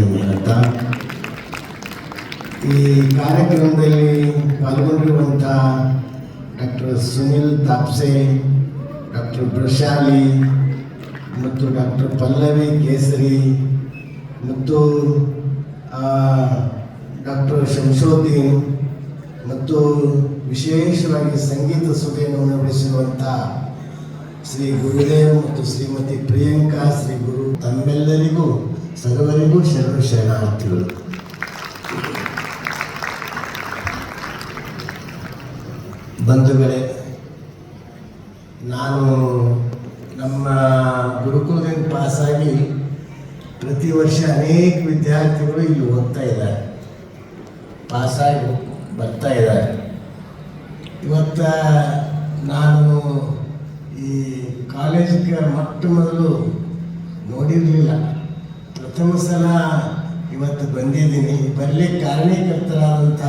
ಮಾಡ್ತೀನಿ ಅಂತ ಈ ಕಾರ್ಯಕ್ರಮದಲ್ಲಿ ಪಾಲ್ಗೊಂಡಿರುವಂಥ ಡಾಕ್ಟರ್ ಸುನಿಲ್ ತಾಪ್ಸೆ, ಡಾಕ್ಟರ್ ಬ್ರಶಾಲಿ ಮತ್ತು ಡಾಕ್ಟರ್ ಪಲ್ಲವಿ ಕೇಸರಿ ಮತ್ತು ಡಾಕ್ಟರ್ ಶಂಶೋದ್ದೀನ್ ಮತ್ತು ವಿಶೇಷವಾಗಿ ಸಂಗೀತ ಸುಧೆಯನ್ನು ಉಣಬಡಿಸಿರುವಂಥ ಶ್ರೀ ಗುರುದೇವ್ ಮತ್ತು ಶ್ರೀಮತಿ ಪ್ರಿಯಾಂಕಾ ಶ್ರೀ ಗುರು ತಮ್ಮೆಲ್ಲರಿಗೂ ಸರ್ವರಿಗೂ ಶರಣು ಶರಣಾರ್ಥಿಗಳು. ಬಂಧುಗಳೇ, ನಾನು ನಮ್ಮ ಗುರುಕುಲದಿಂದ ಪಾಸಾಗಿ ಪ್ರತಿ ವರ್ಷ ಅನೇಕ ವಿದ್ಯಾರ್ಥಿಗಳು ಇಲ್ಲಿ ಓದ್ತಾ ಇದ್ದಾರೆ. ಪಾಸಾಗಿ ಬರ್ತಾ ಇದ್ದಾರೆ. ಇವತ್ತ ನಾನು ಈ ಕಾಲೇಜಿಗೆ ಮೊಟ್ಟ ಮೊದಲು ನೋಡಿರಲಿಲ್ಲ. ಪ್ರಥಮ ಸಲ ಇವತ್ತು ಬಂದಿದ್ದೀನಿ. ಬರಲಿಕ್ಕೆ ಕಾರಣೀಕರ್ತರಾದಂಥ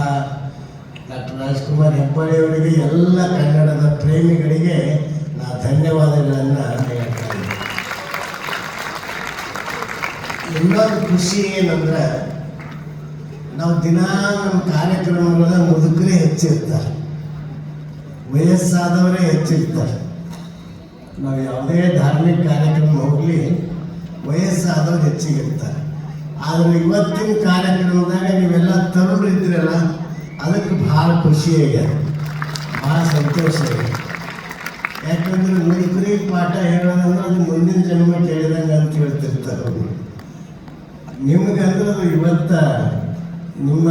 ಡಾಕ್ಟರ್ ರಾಜ್ಕುಮಾರ್ ಹೆಬ್ಬಾಳಿ ಎಲ್ಲ ಕನ್ನಡದ ಪ್ರೇಮಿಗಳಿಗೆ ನಾ ಧನ್ಯವಾದಗಳನ್ನು ಹೇಳ್ತಾ ಇದ್ದೀನಿ ಇನ್ನೊಂದು ಖುಷಿ ಏನಂದ್ರೆ, ನಾವು ದಿನ ನಮ್ಮ ಕಾರ್ಯಕ್ರಮಗಳ ಮುದುಕರೇ ಹೆಚ್ಚಿರ್ತಾರೆ. ವಯಸ್ಸಾದವರೇ ಹೆಚ್ಚಿರ್ತಾರೆ. ನಾವು ಯಾವುದೇ ಧಾರ್ಮಿಕ ಕಾರ್ಯಕ್ರಮ ಹೋಗಲಿ ವಯಸ್ಸಾದವ್ರು ಹೆಚ್ಚಿಗಿರ್ತಾರೆ. ಆದರೆ ಇವತ್ತಿನ ಕಾರ್ಯಕ್ರಮದಾಗ ನೀವೆಲ್ಲ ತರುಣರು ಇದ್ರಲ್ಲ ಅದಕ್ಕೆ ಭಾಳ ಖುಷಿ ಆಗ್ಯದ ಭಾಳ ಸಂತೋಷ ಇದೆ. ಯಾಕಂದ್ರೆ ಮುದುಕರಿಗೆ ಪಾಠ ಹೇಳೋದಂದ್ರೆ ಅದು ಮುಂದಿನ ಜನ್ಮ ಕೇಳಿದಂಗೆ ಅಂತ ಹೇಳ್ತಿರ್ತಾರೆ ಅವರು. ನಿಮಗಂದ್ರೆ ಇವತ್ತ ನಿಮ್ಮ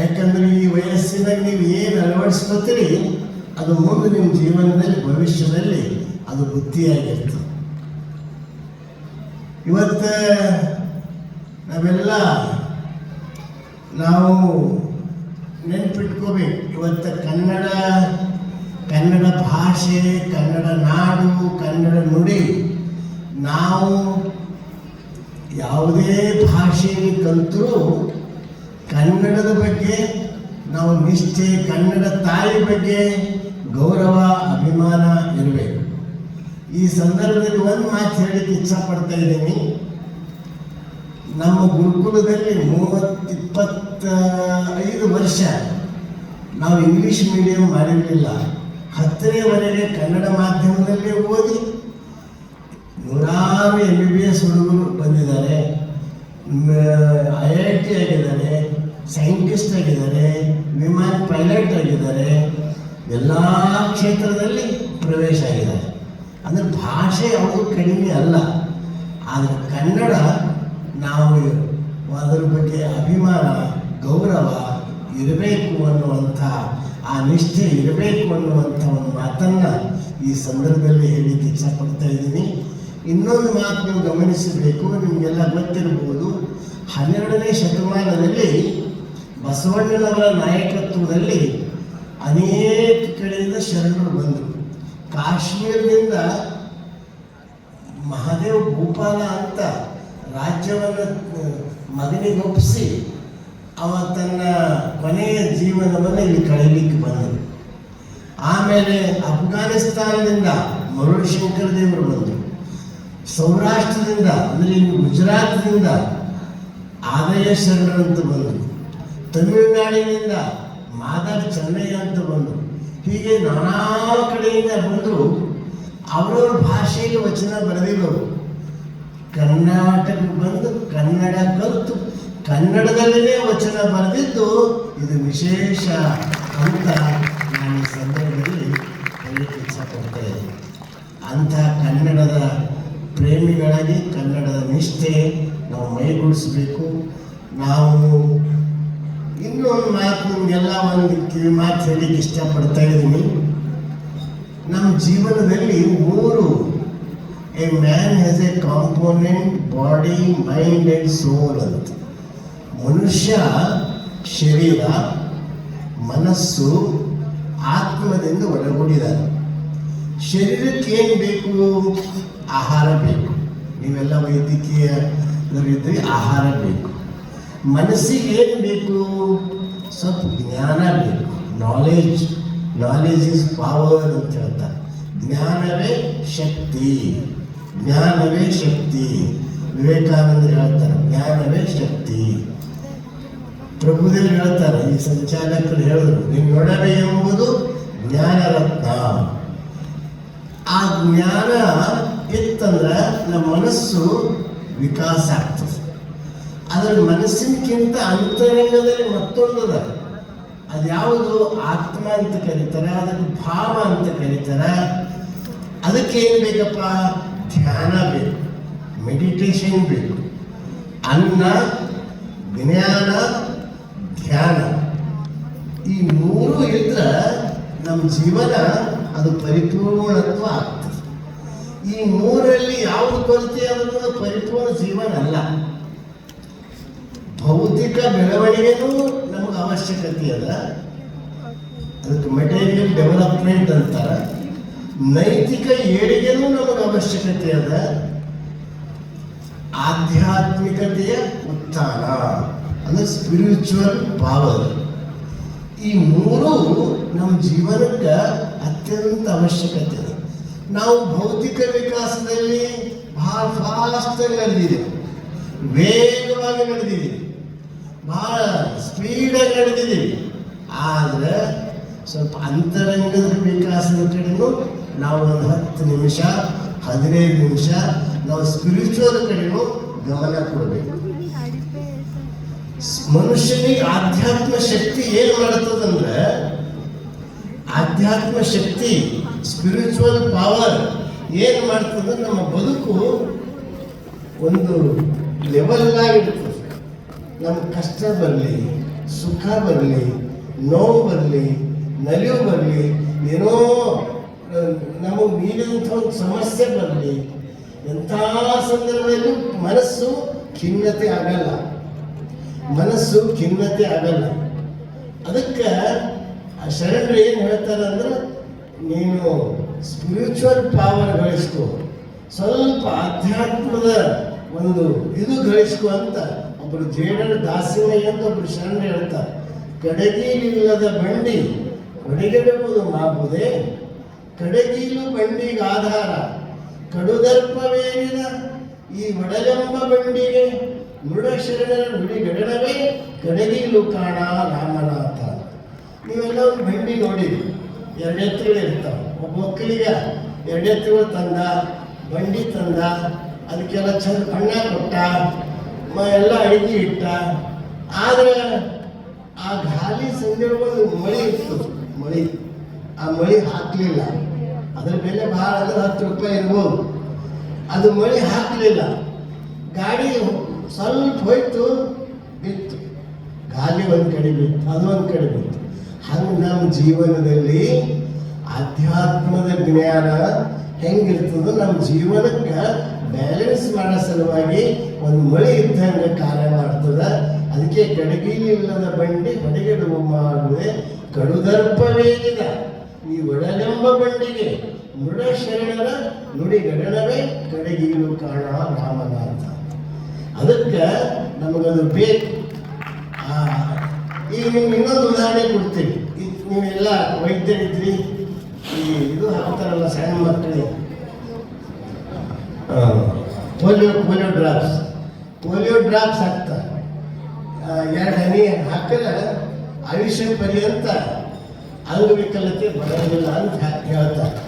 ಯಾಕಂದ್ರೆ ಈ ವಯಸ್ಸಿನಾಗ ನೀವು ಏನು ಅಳವಡಿಸ್ಕೊತೀರಿ, ಅದು ಮುಂದೆ ನಿಮ್ಮ ಜೀವನದಲ್ಲಿ, ಭವಿಷ್ಯದಲ್ಲಿ ಅದು ಬುದ್ಧಿಯಾಗಿರ್ತದೆ ಇವತ್ತು ನಾವೆಲ್ಲ ನಾವು ನೆನ್ಪಿಟ್ಕೋಬೇಕು. ಇವತ್ತು ಕನ್ನಡ ಕನ್ನಡ ಭಾಷೆ, ಕನ್ನಡ ನಾಡು, ಕನ್ನಡ ನುಡಿ. ನಾವು ಯಾವುದೇ ಭಾಷೆಯಲ್ಲಿ ಕಲಿತರೂ ಕನ್ನಡದ ಬಗ್ಗೆ ನಾವು ನಿಷ್ಠೆ, ಕನ್ನಡ ತಾಯಿ ಬಗ್ಗೆ ಗೌರವ, ಅಭಿಮಾನ ಇರಬೇಕು. ಈ ಸಂದರ್ಭದಲ್ಲಿ ಒಂದು ಮಾತು ಹೇಳಲಿಕ್ಕೆ ಇಚ್ಛಪಡ್ತಾ ಇದ್ದೀನಿ. ನಮ್ಮ ಗುರುಕುಲದಲ್ಲಿ ಮೂವತ್ತು ಇಪ್ಪತ್ತ ಐದು ವರ್ಷ ನಾವು ಇಂಗ್ಲೀಷ್ ಮೀಡಿಯಂ ಮಾಡಿರಲಿಲ್ಲ. ಹತ್ತನೇವರೆಗೆ ಕನ್ನಡ ಮಾಧ್ಯಮದಲ್ಲೇ ಓದಿ ನೂರಾರು ಎಂ ಬಿ ಬಿ ಎಸ್ ಹುಡುಗರು ಬಂದಿದ್ದಾರೆ. ಐ ಐ ಟಿ ಆಗಿದ್ದಾರೆ ಸೈಂಟಿಸ್ಟ್ ಆಗಿದ್ದಾರೆ, ವಿಮಾನ ಪೈಲಟ್ ಆಗಿದ್ದಾರೆ. ಎಲ್ಲ ಕ್ಷೇತ್ರದಲ್ಲಿ ಪ್ರವೇಶ ಆಗಿದ್ದಾರೆ ಅಂದರೆ ಭಾಷೆ ಯಾವುದು ಕಡಿಮೆ ಅಲ್ಲ. ಆದರೆ ಕನ್ನಡ ನಾವು ಅದರ ಬಗ್ಗೆ ಅಭಿಮಾನ, ಗೌರವ ಇರಬೇಕು ಅನ್ನುವಂಥ, ಆ ನಿಷ್ಠೆ ಇರಬೇಕು ಅನ್ನುವಂಥ ಒಂದು ಮಾತನ್ನು ಈ ಸಂದರ್ಭದಲ್ಲಿ ಹೇಳಿಕ್ಕೆ ಇಚ್ಛಪಡ್ತಾ ಇದ್ದೀನಿ. ಇನ್ನೊಂದು ಮಾತು ನೀವು ಗಮನಿಸಬೇಕು, ನಿಮಗೆಲ್ಲ ಗೊತ್ತಿರಬಹುದು. ಹನ್ನೆರಡನೇ ಶತಮಾನದಲ್ಲಿ ಬಸವಣ್ಣನವರ ನಾಯಕತ್ವದಲ್ಲಿ ಅನೇಕ ಕಡೆಯಿಂದ ಶರಣರು ಬಂದರು. ಕಾಶ್ಮೀರದಿಂದ ಮಹಾದೇವ್ ಭೂಪಾಲ ಅಂತ ರಾಜ್ಯವನ್ನು ಮಗನಿಗೊಪ್ಪಿಸಿ ಅವ ತನ್ನ ಕೊನೆಯ ಜೀವನವನ್ನು ಇಲ್ಲಿ ಕಳೀಲಿಕ್ಕೆ ಬಂದರು ಆಮೇಲೆ ಅಫ್ಘಾನಿಸ್ತಾನದಿಂದ ಮರುಳಶಂಕರ ದೇವರು ಬಂದರು. ಸೌರಾಷ್ಟ್ರದಿಂದ, ಅಂದರೆ ಗುಜರಾತ್ದಿಂದ ಆದಯ ಶರಣರಂತ ಬಂದರು. ತಮಿಳುನಾಡಿನಿಂದ ಮಾದರ್ ಚೆನ್ನೈ ಅಂತ ಬಂದರು. ಹೀಗೆ ನಾನಾ ಕಡೆಯಿಂದ ಬಂದು ಅವರವ್ರ ಭಾಷೆಯಲ್ಲಿ ವಚನ ಬರೆದಿರೋರು. ಕರ್ನಾಟಕಕ್ಕೆ ಬಂದು ಕನ್ನಡ ಕಲಿತು ಕನ್ನಡದಲ್ಲೇ ವಚನ ಬರೆದಿದ್ದು ಇದು ವಿಶೇಷ ಅಂತ ನಾನು ಈ ಸಂದರ್ಭದಲ್ಲಿ ಹೇಳಲಿಕ್ಕೆ ಇಚ್ಛಪಡ್ತಾ ಇದ್ದೀನಿ. ಅಂಥ ಕನ್ನಡದ ಪ್ರೇಮಿಗಳಾಗಿ ಕನ್ನಡದ ನಿಷ್ಠೆ ನಾವು ಮೈಗೂಡಿಸಬೇಕು. ನಾವು ಇನ್ನೊಂದು ಮಾತು ನಿಮಗೆಲ್ಲ ಒಂದು ಕಿವಿ ಮಾತು ಹೇಳಲಿಕ್ಕೆ ಇಷ್ಟಪಡ್ತಾ ಇದ್ದೀನಿ. ನಮ್ಮ ಜೀವನದಲ್ಲಿ ಮೂರು a man has a component body mind and soul ಅಂತ. ಮನುಷ್ಯ ಶರೀರ, ಮನಸ್ಸು ಆತ್ಮದಿಂದ ಒಳಗೊಂಡಿದ್ದಾರೆ. ಶರೀರಕ್ಕೆ ಏನು ಬೇಕು? ಆಹಾರ ಬೇಕು. ನೀವೆಲ್ಲ ವೈದ್ಯಕೀಯ ಆಹಾರ ಬೇಕು. ಮನಸ್ಸಿಗೆ ಏನು ಬೇಕು? ಸ್ವಲ್ಪ ಜ್ಞಾನ ಬೇಕು. ನಾಲೆಜ್ ನಾಲೆಜ್ ಇಸ್ ಪಾವರ್ ಅಂತ ಹೇಳ್ತಾರೆ. ಜ್ಞಾನವೇ ಶಕ್ತಿ. ಜ್ಞಾನವೇ ಶಕ್ತಿ. ವಿವೇಕಾನಂದರು ಹೇಳ್ತಾರೆ, ಜ್ಞಾನವೇ ಶಕ್ತಿ. ಪ್ರಭುದೇವರು ಹೇಳ್ತಾರೆ, ಈ ಸಂಚಾಲಕರು ಹೇಳಿದ್ರು ನಿಮ್ಮ ಎಂಬುದು ಜ್ಞಾನರತ್ನ. ಆ ಜ್ಞಾನ ಇತ್ತಂದ್ರೆ ನಮ್ಮ ಮನಸ್ಸು ವಿಕಾಸ ಆಗ್ತದೆ. ಅದರ ಮನಸ್ಸಿನಕ್ಕಿಂತ ಅಂತರಂಗದಲ್ಲಿ ಮತ್ತೊಂದದ. ಅದ್ಯಾವುದು ಆತ್ಮ ಅಂತ ಕರೀತಾರೆ ಅದಕ್ಕೆ ಭಾವ ಅಂತ ಕರೀತಾರೆ. ಅದಕ್ಕೆ ಏನು ಬೇಕಪ್ಪ? ಧ್ಯಾನ ಬೇಕು ಮೆಡಿಟೇಷನ್ ಬೇಕು. ಅನ್ನ, ಜ್ಞಾನ, ಧ್ಯಾನ. ಈ ಮೂರು ಇದ್ರೆ ನಮ್ಮ ಜೀವನ ಅದು ಪರಿಪೂರ್ಣತ್ವ ಆಗ್ತದೆ. ಈ ಮೂರಲ್ಲಿ ಯಾವುದು ಕೊರತೆ ಅದನ್ನು ಪರಿಪೂರ್ಣ ಜೀವನ ಅಲ್ಲ. ಭೌತಿಕ ಬೆಳವಣಿಗೆನೂ ನಮಗೆ ಅವಶ್ಯಕತೆ ಅದ. ಅದಕ್ಕೆ ಮೆಟೀರಿಯಲ್ ಡೆವಲಪ್ಮೆಂಟ್ ಅಂತಾರೆ. ನೈತಿಕ ಏಳಿಗೆನೂ ನಮಗೆ ಅವಶ್ಯಕತೆ ಅದ. ಆಧ್ಯಾತ್ಮಿಕತೆಯ ಉತ್ಥಾನ. ಅಂದ್ರೆ ಸ್ಪಿರಿಚುವಲ್ ಪವರ್ ಈ ಮೂರು ನಮ್ಮ ಜೀವನಕ್ಕೆ ಅತ್ಯಂತ ಅವಶ್ಯಕತೆ ಅದ. ನಾವು ಭೌತಿಕ ವಿಕಾಸದಲ್ಲಿ ಬಹಳ ಫಾಸ್ಟ್ ನಡೆದಿದೆ ವೇಗವಾಗಿ ನಡೆದಿದ್ದೀವಿ. ಬಹಳ ಸ್ಪೀಡಾಗಿ ನಡೆದಿದ್ದೀವಿ. ಆದರೆ ಸ್ವಲ್ಪ ಅಂತರಂಗದ ವಿಕಾಸದ ಕಡೆನೂ ನಾವು ಒಂದು ಹತ್ತು ನಿಮಿಷ, ಹದಿನೈದು ನಿಮಿಷ ನಾವು ಸ್ಪಿರಿಚುವಲ್ ಕಡೆನೂ ಗಮನ ಕೊಡಬೇಕು. ಮನುಷ್ಯನಿಗೆ ಆಧ್ಯಾತ್ಮ ಶಕ್ತಿ ಏನು ಮಾಡ್ತದಂದ್ರೆ, ಆಧ್ಯಾತ್ಮ ಶಕ್ತಿ ಸ್ಪಿರಿಚುವಲ್ ಪವರ್ ಏನು ಮಾಡ್ತದೆ ನಮ್ಮ ಬದುಕು ಒಂದು ಲೆವೆಲ್ ಆಗಿರ್ತದೆ ನಮ್ಮ ಕಷ್ಟ ಬರಲಿ ಸುಖ ಬರಲಿ ನೋವು ಬರಲಿ ನಲಿವು ಬರಲಿ ಏನೋ ನಮಗೆ ಮೀರಿದಂಥ ಒಂದು ಸಮಸ್ಯೆ ಬರಲಿ ಎಂಥ ಸಂದರ್ಭದಲ್ಲೂ ಮನಸ್ಸು ಖಿನ್ನತೆ ಆಗಲ್ಲ. ಮನಸ್ಸು ಖಿನ್ನತೆ ಆಗಲ್ಲ. ಅದಕ್ಕೆ ಆ ಶರಣರು ಏನು ಹೇಳ್ತಾರೆ ಅಂದ್ರೆ, ನೀನು ಸ್ಪಿರಿಚುವಲ್ ಪವರ್ ಗಳಿಸ್ಕೊ. ಸ್ವಲ್ಪ ಆಧ್ಯಾತ್ಮದ ಒಂದು ಇದು ಗಳಿಸ್ಕೊ ಅಂತ ಒಬ್ಬರು ಜೇಡರ ದಾಸಿನ ಅಂತ ಒಬ್ಬರು ಶರಣರು ಹೇಳ್ತಾರೆ ಕಡೆಗೀಲಿಲ್ಲದ ಬಂಡಿ ಹೊಡೆಗೆಡುವುದು ಮಾಬುದೇ ಕಡೆಗೀಲು ಬಂಡಿಗೆ ಆಧಾರ, ಕಡುದರ್ಪವೇನಿದ ಈ ಒಡಲೆಂಬ ಬಂಡಿಗೆ? ಮೃಡ ಶರಣರ ನುಡಿಗಡನವೇ ಕಡೆಗೀಲು ಕಾಣ ರಾಮನಾಥ. ನೀವೆಲ್ಲ ಒಂದು ಬಂಡಿ ನೋಡಿರಿ ಎರಡು ಎತ್ತುಗಳು ಇರ್ತಾವೆ. ಒಬ್ಬ ಮಕ್ಕಳಿಗೆ ಎರಡು ಎತ್ತುಗಳು ತಂದ, ಬಂಡಿ ತಂದ, ಅದಕ್ಕೆಲ್ಲ ಚಂದ ಬಣ್ಣ ಕೊಟ್ಟ ಎಲ್ಲ ಅಡಿಗೆ ಇಟ್ಟ. ಆದರೆ ಆ ಗಾಲಿ ಸಂದರ್ಭದಲ್ಲಿ ಮಳಿ ಇತ್ತು, ಮಳಿ. ಆ ಮಳಿ ಹಾಕಲಿಲ್ಲ. ಅದ್ರ ಬೆಲೆ ಭಾಳ ಅಂದ್ರೆ ಹತ್ತು ರೂಪಾಯಿ ಇರ್ಬೋದು. ಅದು ಮಳಿ ಹಾಕಲಿಲ್ಲ. ಗಾಡಿ ಸ್ವಲ್ಪ ಹೋಯ್ತು, ಬಿತ್ತು. ಗಾಲಿ ಒಂದು ಕಡೆ ಬಿತ್ತು, ಅದು ಒಂದು ಕಡೆ ಬಿತ್ತು. ಹಂಗೆ ನಮ್ಮ ಜೀವನದಲ್ಲಿ, ಆಧ್ಯಾತ್ಮದ ಜ್ಞಾನ ಹೆಂಗಿರ್ತದೋ ನಮ್ಮ ಜೀವನಕ್ಕೆ ಬ್ಯಾಲೆನ್ಸ್ ಮಾಡೋ ಸಲುವಾಗಿ ಒಂದು ಮಳೆ ಇದ್ದಂಗೆ ಕಾರ್ಯ ಮಾಡ್ತದ. ಅದಕ್ಕೆ ಕಡಗಿಲಿಲ್ಲದ ಬಂಡಿ ಹೊಡೆಗೆಡುವ ಮಾಡುವೆ ಕಡುದರ್ಪವೇಗಿದ ಈ ಒಡಲೆಂಬ ಬಂಡಿಗೆ ಮೃಡ ಶರಣರ ನುಡಿ ಗಡನವೇ ಕಡಗಿಲು ಕಾಣ ಅಂತ ಅದಕ್ಕೆ ನಮಗದು ಬೇಕು. ಈಗ ನಿಮ್ಗೆ ಇನ್ನೊಂದು ಉದಾಹರಣೆ ಕೊಡ್ತೀನಿ. ಈಗ ನೀವೆಲ್ಲ ವೈದ್ಯರಿದ್ರಿ. ಈ ಇದು ಹಾಕ್ತಾರಲ್ಲ ಸಣ್ಣ ಮಕ್ಕಳಿಗೆ polio polio drops polio drops ಹಾಕ್ತಾರೆ ಎರಡು ಹನಿ ಹಾಕಿದ್ರೆ ಆಯುಷ್ಯ ಪರ್ಯಂತ ಅಂಗವಿಕಲತೆ ಬರೋಂಗಿಲ್ಲ ಅಂತ ಹೇಳ್ತಾರೆ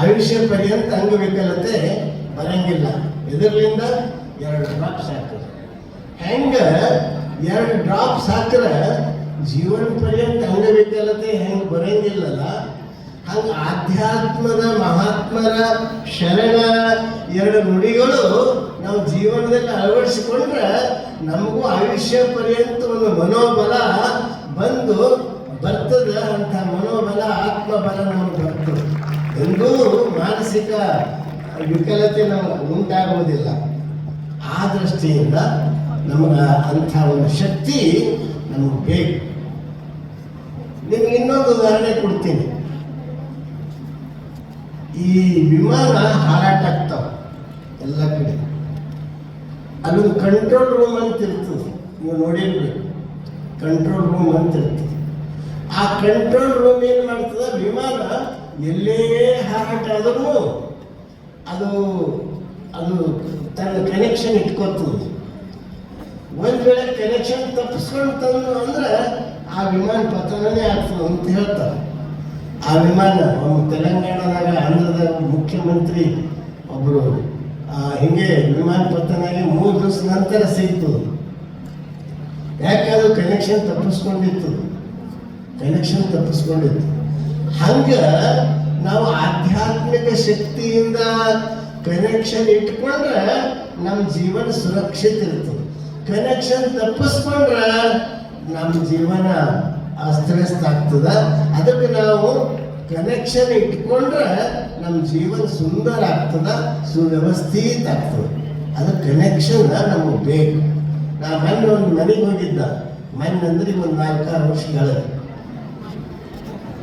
ಆಯುಷ್ಯ ಪರ್ಯಂತ ಅಂಗವಿಕಲತೆ ಬರಂಗಿಲ್ಲ. ಇದರಿಂದ ಎರಡು ಡ್ರಾಪ್ಸ್ ಹಾಕಿದ್ರೆ ಹೆಂಗ ಎರಡು ಡ್ರಾಪ್ಸ್ ಹಾಕಿದ್ರೆ ಜೀವನ ಪರ್ಯಂತ ಅಂಗವಿಕಲತೆ ಹೆಂಗೆ ಬರಂಗಿಲ್ಲಲ್ಲ ಹಂಗೆ ಆಧ್ಯಾತ್ಮದ ಮಹಾತ್ಮರ ಶರಣ. ಎರಡು ನುಡಿಗಳು ನಾವು ಜೀವನದಲ್ಲಿ ಅಳವಡಿಸಿಕೊಂಡ್ರೆ ನಮಗೂ ಆಯುಷ್ಯ ಪರ್ಯಂತ ಒಂದು ಮನೋಬಲ ಬಂದು ಬರ್ತದೆ ಅಂತ ಮನೋಬಲ ಆತ್ಮಬಲ ನಮಗೆ ಬರ್ತದೆ ಎಂದೂ ಮಾನಸಿಕ ವಿಕಲತೆ ನಮಗೆ ಉಂಟಾಗುವುದಿಲ್ಲ. ಆ ದೃಷ್ಟಿಯಿಂದ ನಮಗೆ ಅಂಥ ಒಂದು ಶಕ್ತಿ ನಮಗೆ ಬೇಕು. ನಿಮ್ಗೆ ಇನ್ನೊಂದು ಉದಾಹರಣೆ ಕೊಡ್ತೀನಿ. ಈ ವಿಮಾನ ಹಾರಾಟ ಆಗ್ತಾವ ಎಲ್ಲ ಕಡೆ. ಅಲ್ಲೊಂದು ಕಂಟ್ರೋಲ್ ರೂಮ್ ಅಂತ ಇರ್ತದೆ. ನೀವು ನೋಡಿರ್ಬೇಕು. ಕಂಟ್ರೋಲ್ ರೂಮ್ ಅಂತ ಇರ್ತದೆ. ಆ ಕಂಟ್ರೋಲ್ ರೂಮ್ ಏನು ಮಾಡ್ತದೆ? ವಿಮಾನ ಎಲ್ಲೇ ಹಾರಾಟ ಆದ್ರೂ ಅದು ಅದು ತನ್ನ ಕನೆಕ್ಷನ್ ಇಟ್ಕೊತದೆ. ಒಂದು ಒಂದ್ ವೇಳೆ ಕನೆಕ್ಷನ್ ತಪ್ಪಿಸ್ಕೊಂಡು ತಂದು ಅಂದ್ರೆ ಆ ವಿಮಾನ ಪತನನೇ ಆಗ್ತದೆ ಅಂತ ಹೇಳ್ತಾರೆ. ವಿಮಾನ ಒಂದು ತೆಲಂಗಾಣದಾಗ ಆಂಧ್ರದಾಗ ಮುಖ್ಯಮಂತ್ರಿ ಒಬ್ಬರು ಹಿಂಗೆ ವಿಮಾನ ಪತ್ತನಾಗಿ ಮೂರು ದಿವಸ ನಂತರ ಸಿಗ್ತು ಯಾಕೆ ಅದು ಕನೆಕ್ಷನ್ ತಪ್ಪಿಸ್ಕೊಂಡಿತ್ತು. ಕನೆಕ್ಷನ್ ತಪ್ಪಿಸ್ಕೊಂಡಿತ್ತು. ಹಂಗ ನಾವು ಆಧ್ಯಾತ್ಮಿಕ ಶಕ್ತಿಯಿಂದ ಕನೆಕ್ಷನ್ ಇಟ್ಕೊಂಡ್ರೆ ನಮ್ಮ ಜೀವನ ಸುರಕ್ಷಿತ ಇರ್ತದೆ. ಕನೆಕ್ಷನ್ ತಪ್ಪಿಸ್ಕೊಂಡ್ರೆ ನಮ್ಮ ಜೀವನ ಅಸ್ತವ್ಯಸ್ತ ಆಗ್ತದ. ಅದಕ್ಕೆ ನಾವು ಕನೆಕ್ಷನ್ ಇಟ್ಕೊಂಡ್ರೆ ನಮ್ಮ ಜೀವನ ಸುಂದರ ಆಗ್ತದ, ಸುವ್ಯವಸ್ಥಿತ ಆಗ್ತದೆ. ಅದು ಕನೆಕ್ಷನ್ ನಮಗೆ ಬೇಕು. ನಾ ಮೊನ್ನೆ ಒಂದು ಮನೆಗೆ ಹೋಗಿದ್ದ. ಮೊನ್ನೆ ಅಂದ್ರೆ ಒಂದು ನಾಲ್ಕಾರು ವರ್ಷಗಳ